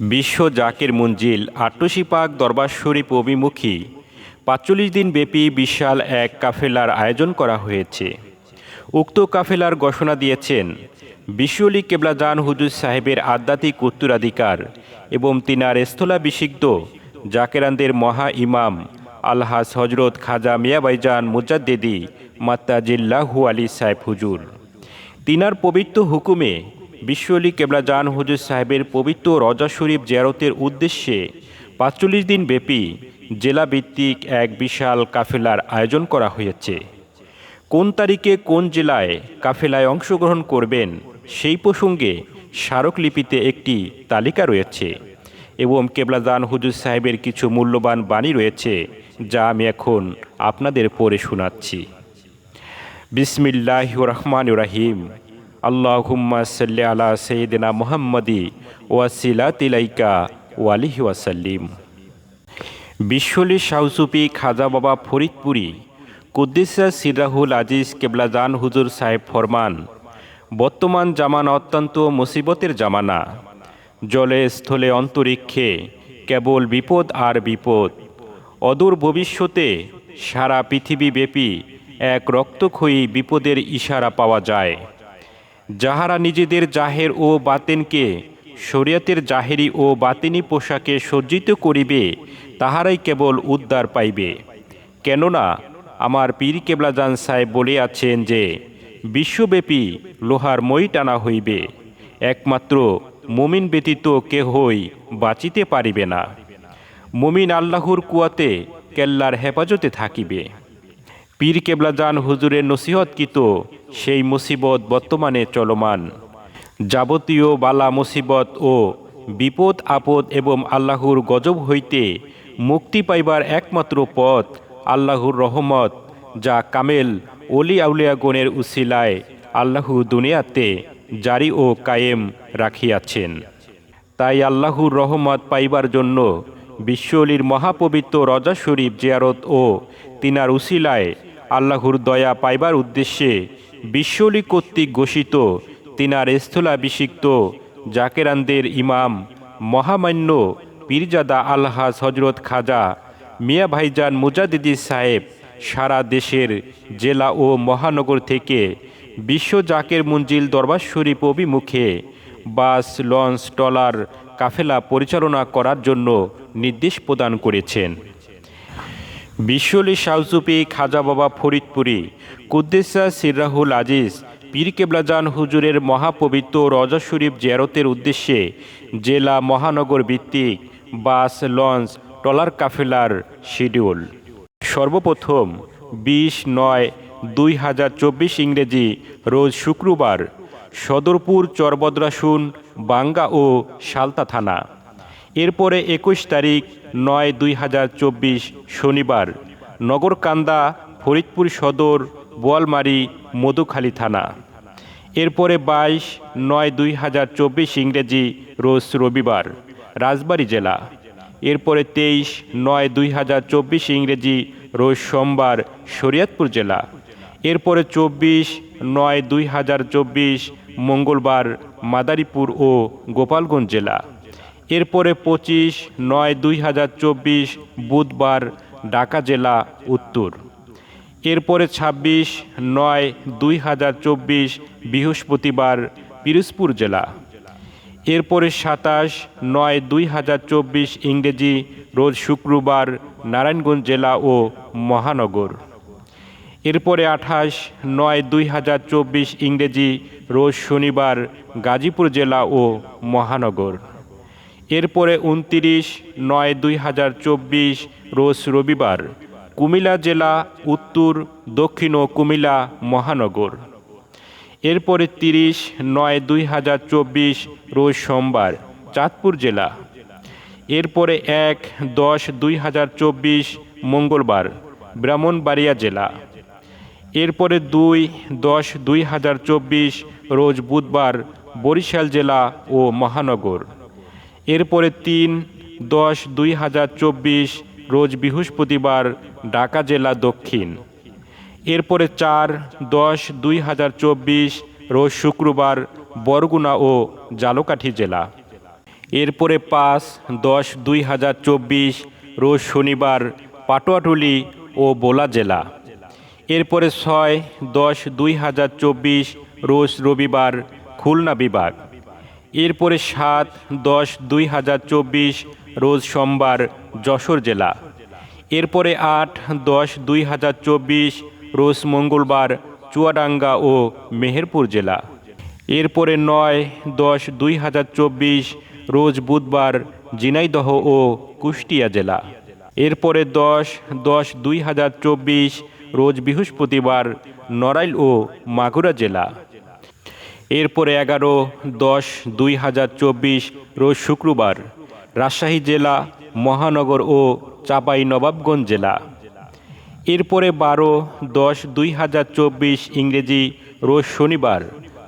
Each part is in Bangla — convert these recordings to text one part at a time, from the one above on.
বিশ্ব জাকের মঞ্জিল আট্টসি পাক দরবার শরীফ অভিমুখী দিন ব্যাপী বিশাল এক কাফেলার আয়োজন করা হয়েছে। উক্ত কাফেলার ঘোষণা দিয়েছেন বিশ্বলি কেবলাজান হুজুর সাহেবের আধ্যাত্মিক উত্তরাধিকার এবং তিনার স্থলাভিষিক্ত জাকেরানদের মহা ইমাম আলহাস হজরত খাজা মিয়াবাইজান মুজাদ্দেদি মাত্তাজিল্লাহু আলী সাহেব হুজুর। তিনার পবিত্র হুকুমে বিশ্বলি কেবলাজান হুজুর সাহেবের পবিত্র রজা শরীফ জিয়ারতের উদ্দেশ্যে পাঁচচল্লিশ দিন ব্যাপী জেলাভিত্তিক এক বিশাল কাফেলার আয়োজন করা হয়েছে। কোন তারিখে কোন জেলায় কাফেলায় অংশগ্রহণ করবেন সেই প্রসঙ্গে স্মারকলিপিতে একটি তালিকা রয়েছে এবং কেবলাজান হুজুর সাহেবের কিছু মূল্যবান বাণী রয়েছে, যা আমি এখন আপনাদের পড়ে শোনাচ্ছি। বিসমিল্লাহ রহমান রাহিম। আল্লাহুম্মা সাল্লি আলা সৈয়দিনা মুহাম্মদি ওয়াসিলা তিলাইকা ওয়ালিহি ওয়াসাল্লিম। বিশ্বলি শাহসুফি খাজা বাবা ফরিদপুরি, কুদ্দিসা সিরাহুল আজিজ কেবলাজান হুজুর সাহেব ফরমান, বর্তমান জামানা অত্যন্ত মুসিবতের জামানা। জলে, স্থলে অন্তরিক্ষে কেবল বিপদ আর বিপদ। অদূর ভবিষ্যতে সারা পৃথিবীব্যাপী এক রক্তক্ষয়ী বিপদের ইশারা পাওয়া যায়। যাহারা নিজেদের জাহের ও বাতেনকে, শরীয়তের জাহেরি ও বাতিনি পোশাকে সজ্জিত করিবে, তাহারাই কেবল উদ্ধার পাইবে। কেননা, আমার পীর কেবলাজান সাহেব বলিয়াছেন যে, বিশ্বব্যাপী লোহার মই টানা হইবে, একমাত্র মুমিন ব্যতীত কেহই বাঁচিতে পারিবে না। মুমিন আল্লাহর কুয়াতে কেল্লার হেফাজতে থাকিবে। পীর কেবলাজান হুজুরের নসিহতকৃত সেই মুসিবত বর্তমানে চলমান। যাবতীয় বালা, মুসিবত ও বিপদ, আপদ এবং আল্লাহর গজব হইতে মুক্তি পাইবার একমাত্র পথ আল্লাহর রহমত, যা কামেল অলি আউলিয়াগণের উসিলায় আল্লাহু দুনিয়াতে জারি ও কায়েম রাখিয়াছেন। তাই আল্লাহর রহমত পাইবার জন্য বিশ্বলির মহাপবিত্র রজা শরীফ জিয়ারত ও তিনার উসিলায় আল্লাহর দয়া পাইবার উদ্দেশ্যে বিশ্বলি কর্তৃক ঘোষিত, তিনার স্থলাভিষিক্ত জাকেরানদের ইমাম মহামান্য পীরজাদা আলহাজ হজরত খাজা মিয়া ভাইজান মুজাদিদি সাহেব সারা দেশের জেলা ও মহানগর থেকে বিশ্ব জাকের মঞ্জিল দরবার শরীফ অভিমুখে বাস, লঞ্চ, ট্রলার, কাফেলা পরিচালনা করার জন্য নির্দেশ প্রদান করেছেন। বিশ্বলি শাহসুফি খাজা বাবা ফরিদপুরি, কুদ্দেসা সিরাহুল আজিজ, পীর কেবলাজান হুজুরের মহাপবিত্র রজা শরীফ জিয়ারতের উদ্দেশ্যে জেলা মহানগর ভিত্তিক বাস, লঞ্চ, ট্রলার কাফেলার শিডিউল। সর্বপ্রথম বিশ নয় দুই হাজার চব্বিশ ইংরেজি রোজ শুক্রবার সদরপুর চরবদ্রাসুন, বাঙ্গা ও সালতা থানা। এরপরে একুশ তারিখ নয় দুই হাজার চব্বিশ শনিবার নগরকান্দা, ফরিদপুর সদর, বোয়ালমারি, মধুখালী থানা। এরপরে বাইশ নয় দুই হাজার চব্বিশ ইংরেজি রোজ রবিবার রাজবাড়ী জেলা। এরপরে তেইশ নয় দুই হাজার চব্বিশ ইংরেজি রোজ সোমবার শরীয়তপুর জেলা। এরপরে চব্বিশ নয় দুই হাজার চব্বিশ মঙ্গলবার মাদারীপুর ও গোপালগঞ্জ জেলা। এরপরে পঁচিশ নয় দুই হাজার চব্বিশ বুধবার ঢাকা জেলা উত্তর। এরপরে ছাব্বিশ নয় দুই হাজার চব্বিশ বৃহস্পতিবার পিরোজপুর জেলা। এরপরে সাতাশ নয় দুই হাজার চব্বিশ ইংরেজি রোজ শুক্রবার নারায়ণগঞ্জ জেলা ও মহানগর। এরপরে আঠাশ নয় দুই হাজার চব্বিশ ইংরেজি রোজ শনিবার গাজীপুর জেলা ও মহানগর। এরপরে উনতিরিশ নয় দুই হাজার চব্বিশ রোজ রবিবার কুমিল্লা জেলা, উত্তর, দক্ষিণ ও কুমিল্লা মহানগর। এরপরে তিরিশ নয় দুই হাজার চব্বিশ রোজ সোমবার চাঁদপুর জেলা। এরপরে এক দশ দুই হাজার চব্বিশ মঙ্গলবার ব্রাহ্মণবাড়িয়া জেলা। এরপরে দুই দশ দুই হাজার চব্বিশ রোজ বুধবার বরিশাল জেলা ও মহানগর। এরপরে তিন, দশ, দুই হাজার চব্বিশ, রোজ বৃহস্পতিবার ঢাকা জেলা দক্ষিণ। এরপরে চার, দশ, দুই হাজার চব্বিশ, রোজ শুক্রবার বরগুনা ও জালকাঠি জেলা। এরপরে পাঁচ, দশ, দুই হাজার চব্বিশ, রোজ শনিবার পাটোয়াটুলি ও বোলা জেলা। এরপরে ছয়, দশ, দুই হাজার চব্বিশ, রোজ রবিবার খুলনা বিভাগ। এরপরে সাত, দশ, দুই হাজার চব্বিশ, রোজ সোমবার যশোর জেলা। এরপরে আট, দশ, দুই হাজার চব্বিশ, রোজ মঙ্গলবার চুয়াডাঙ্গা ও মেহেরপুর জেলা। এরপরে নয়, দশ, দুই হাজার চব্বিশ, রোজ বুধবার জিনাইদহ ও কুষ্টিয়া জেলা। এরপরে দশ দশ, দুই হাজার চব্বিশ, রোজ বৃহস্পতিবার নড়াইল ও মাগুরা জেলা। এরপরে এগারো, দশ, দুই হাজার চব্বিশ রোজ শুক্রবার রাজশাহী জেলা, মহানগর ও চাপাই নবাবগঞ্জ জেলা। এরপরে বারো, দশ, দুই হাজার চব্বিশ ইংরেজি রোজ শনিবার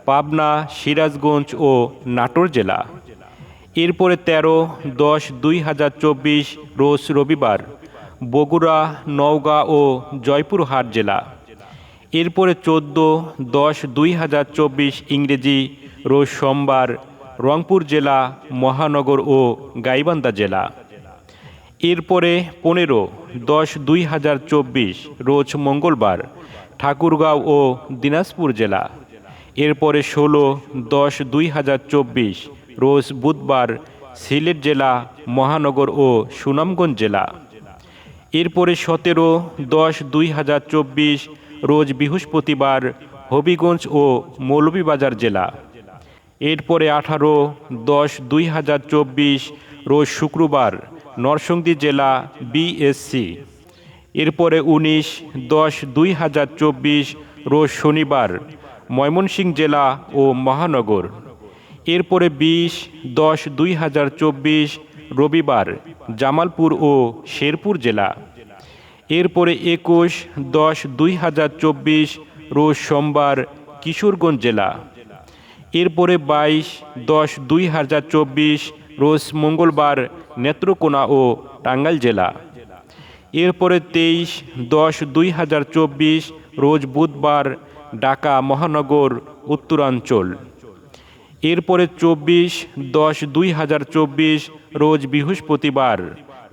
পাবনা, সিরাজগঞ্জ ও নাটোর জেলা। এরপরে তেরো, দশ, দুই হাজার চব্বিশ রোজ রবিবার বগুড়া, নওগাঁ ও জয়পুরহাট জেলা। এরপরে চোদ্দ, দশ, দুই হাজার চব্বিশ ইংরেজি রোজ সোমবার রংপুর জেলা, মহানগর ও গাইবান্ধা জেলা। এরপরে পনেরো, দশ, দুই হাজার চব্বিশ রোজ মঙ্গলবার ঠাকুরগাঁও ও দিনাজপুর জেলা। এরপরে ষোলো, দশ, দুই হাজার চব্বিশ রোজ বুধবার সিলেট জেলা, মহানগর ও সুনামগঞ্জ জেলা। এরপরে সতেরো, দশ, দুই হাজার চব্বিশ রোজ বৃহস্পতিবার হবিগঞ্জ ও মৌলভীবাজার জেলা। এরপরে আঠারো, দশ, দুই হাজার চব্বিশ রোজ শুক্রবার নরসিংদী জেলা বিএসসি। এরপরে উনিশ, দশ, দুই হাজার চব্বিশ রোজ শনিবার ময়মনসিংহ জেলা ও মহানগর। এরপরে বিশ, দশ, দুই হাজার চব্বিশ রবিবার জামালপুর ও শেরপুর জেলা। এরপরে একুশ, দশ, দুই হাজার চব্বিশ রোজ সোমবার কিশোরগঞ্জ জেলা। এরপরে বাইশ, দশ, দুই হাজার চব্বিশ রোজ মঙ্গলবার নেত্রকোনা ও টাঙ্গাইল জেলা। এরপরে তেইশ, দশ, দুই হাজার চব্বিশ রোজ বুধবার ঢাকা মহানগর উত্তরাঞ্চল। এরপরে চব্বিশ, দশ, দুই হাজার চব্বিশ রোজ বৃহস্পতিবার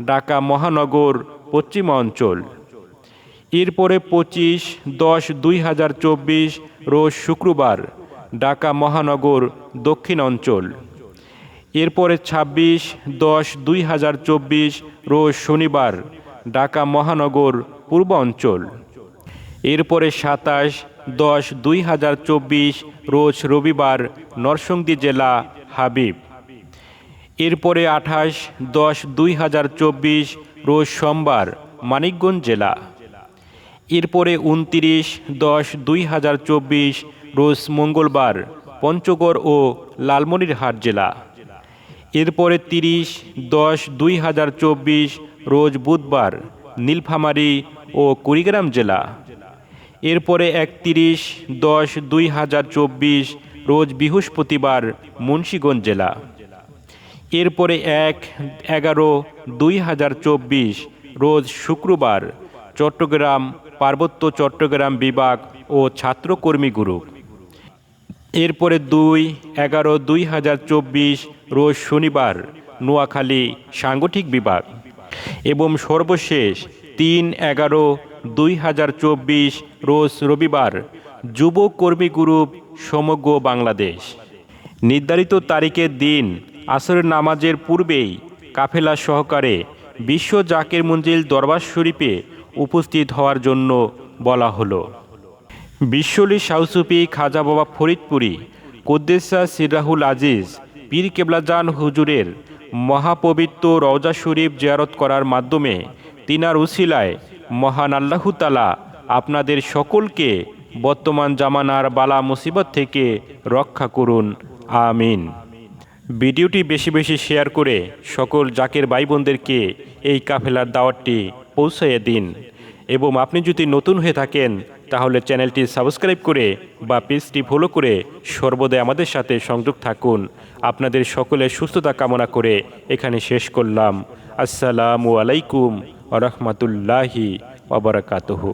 ঢাকা মহানগর পশ্চিমাঞ্চল। এরপরে পঁচিশ দশ দুই হাজার চব্বিশ রোজ শুক্রবার ঢাকা মহানগর দক্ষিণ অঞ্চল এরপরে ২৬ দশ দুই হাজার চব্বিশ রোজ শনিবার ঢাকা মহানগর পূর্ব অঞ্চল এরপরে সাতাশ দশ দুই হাজার চব্বিশ রোজ রবিবার নরসিংদী জেলা হাবিব। এরপরে আঠাশ, দশ, দুই হাজার চব্বিশ, রোজ সোমবার, মানিকগঞ্জ জেলা। এরপরে উনতিরিশ, দশ, দুই হাজার চব্বিশ, রোজ মঙ্গলবার, পঞ্চগড় ও লালমনিরহাট জেলা। এরপরে তিরিশ, দশ, দুই হাজার চব্বিশ, রোজ বুধবার, নীলফামারী ও কুড়িগ্রাম জেলা। এরপরে একতিরিশ, দশ, দুই হাজার চব্বিশ, রোজ বৃহস্পতিবার, মুন্সীগঞ্জ জেলা। এরপরে এক, এগারো, দুই হাজার চব্বিশ, রোজ শুক্রবার চট্টগ্রাম পার্বত্য চট্টগ্রাম বিভাগ ও ছাত্রকর্মী গ্রুপ। এরপরে দুই, এগারো, দুই হাজার চব্বিশ, রোজ শনিবার নোয়াখালী সাংগঠিক বিভাগ। এবং সর্বশেষ তিন, এগারো, দুই হাজার চব্বিশ, রোজ রবিবার যুব কর্মী গ্রুপ সমগ্র বাংলাদেশ। নির্ধারিত তারিখের দিন আসরের নামাজের পূর্বেই কাফেলা সহকারে বিশ্ব জাকের মঞ্জিল দরবার শরীফে উপস্থিত হওয়ার জন্য বলা হলো। বিশ্বলি শাউসুফি খাজা বাবা ফরিদপুরি, কুদ্দেসা সিরাহুল আজিজ, পীর কেবলাজান হুজুরের মহাপবিত্র রওজা শরীফ জিয়ারত করার মাধ্যমে তিনার উসিলায় মহান আল্লাহু তালা আপনাদের সকলকে বর্তমান জামানার বালা মুসিবত থেকে রক্ষা করুন। আমিন। ভিডিওটি বেশি বেশি শেয়ার করে সকল জাকের ভাই বোনদেরকে এই কাফেলার দাওয়াতটি পৌঁছাইয়ে দিন। এবং আপনি যদি নতুন হয়ে থাকেন, তাহলে চ্যানেলটি সাবস্ক্রাইব করে বা পেজটি ফলো করে সর্বদাই আমাদের সাথে সংযোগ থাকুন। আপনাদের সকলের সুস্থতা কামনা করে এখানে শেষ করলাম। আসসালামু আলাইকুম রহমতুল্লাহি ওবরাকাতহু